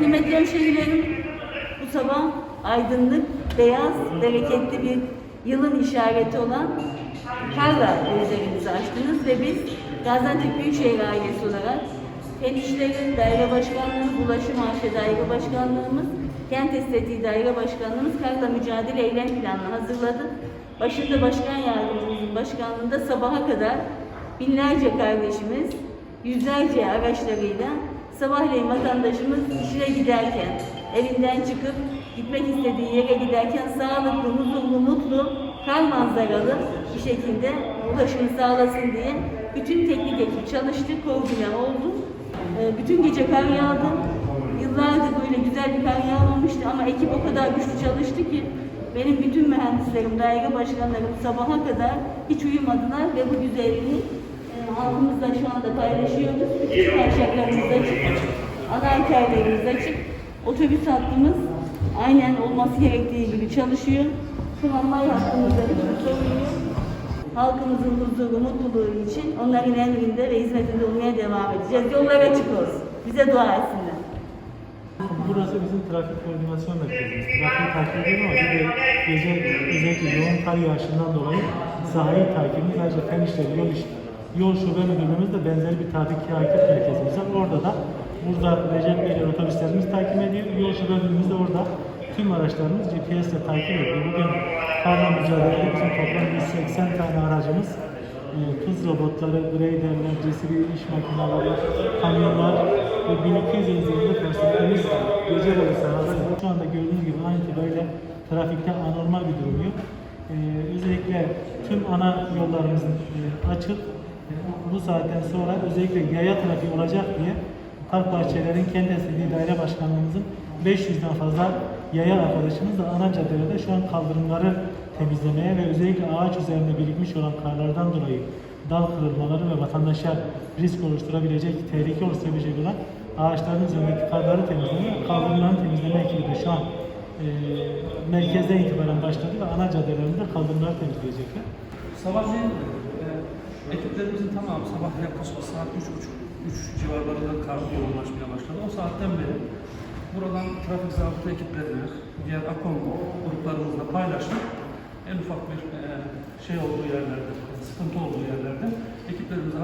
Kıymetli hemşehrilerim, bu sabah aydınlık, beyaz, bereketli bir yılın işareti olan karla gözlerimizi açtınız ve biz Gaziantep Büyükşehir ailesi olarak Fen İşleri Daire Başkanlığımız, Ulaşım AŞ Daire Başkanlığımız, Kent Estetiği Daire Başkanlığımız karla mücadele eylem planını hazırladı. Başında Başkan Yardımcımızın başkanlığında sabaha kadar binlerce kardeşimiz, yüzlerce araçlarıyla sabahleyin vatandaşımız işine giderken, evinden çıkıp gitmek istediği yere giderken sağlıklı, huzurlu, mutlu, kar manzaralı bir şekilde ulaşımı sağlasın diye bütün teknik ekip çalıştı, koordine oldu. Ee, Bütün gece kar yağdı. Yıllardır böyle güzel bir kar yağmamıştı ama ekip o kadar güçlü çalıştı ki benim bütün mühendislerim, daire başkanlarım sabaha kadar hiç uyumadılar ve bu güzelliği halkımızla şu anda paylaşıyoruz. Bütün kavşaklarımız açık, ana arterlerimiz açık. Otobüs hattımız aynen olması gerektiği gibi çalışıyor. Tramvay hattımızda hiçbir sorun yok. Halkımızın huzuru, mutluluğu için onların emrinde ve hizmetinde olmaya devam edeceğiz. Yollar açık olsun. Bize dua etsinler. Burası bizim trafik koordinasyon merkezimiz. Trafik takip ediyor ama gece özellikle yoğun kar yağışından dolayı sahayı takibimiz ayrıca fen işleri, yol, iş, yol şube müdürlüğümüz de benzer bir trafik takip merkezimiz var. Orada da burada Recep Bey'le otobüslerimiz takip ediyor. Yol şube müdürlüğümüz de orada tüm araçlarımız GPS ile takip ediyor. Bugün karla mücadelede bizim toplam 180 tane aracımız e, tuz robotları, graderler, CSB iş makineleri, kamyonlar ve 1200 üzerinde personelimiz gece boyu sahada. Şu anda gördüğünüz gibi an itibariyle trafikte anormal bir durum yok. E, özellikle tüm ana yollarımızın e, açık. E, bu saatten sonra özellikle yaya trafiği olacak diye Park Bahçelerin Kent Estetiği Daire Başkanlığımızın 500'den fazla yaya arkadaşımız da ana caddelerde şu an kaldırımları temizlemeye ve özellikle ağaç üzerinde birikmiş olan karlardan dolayı dal kırılmaları ve vatandaşa risk oluşturabilecek, tehlike oluşturabilecek olan ağaçların üzerindeki karları temizleme, kaldırımların temizleme ekibi de şu an e, merkezden itibaren başladı ve ana caddelerinde kaldırımları temizleyecekler. Sabahleyin ekiplerimizin tamamı sabah yaklaşık saat 3.30-3 civarlarında kar yoğunlaşmaya başladı. O saatten beri buradan trafik zabıta ekiplerine, diğer AKOM gruplarımızla paylaştık. En ufak bir e, şey olduğu yerlerde, sıkıntı olduğu yerlerde ekiplerimize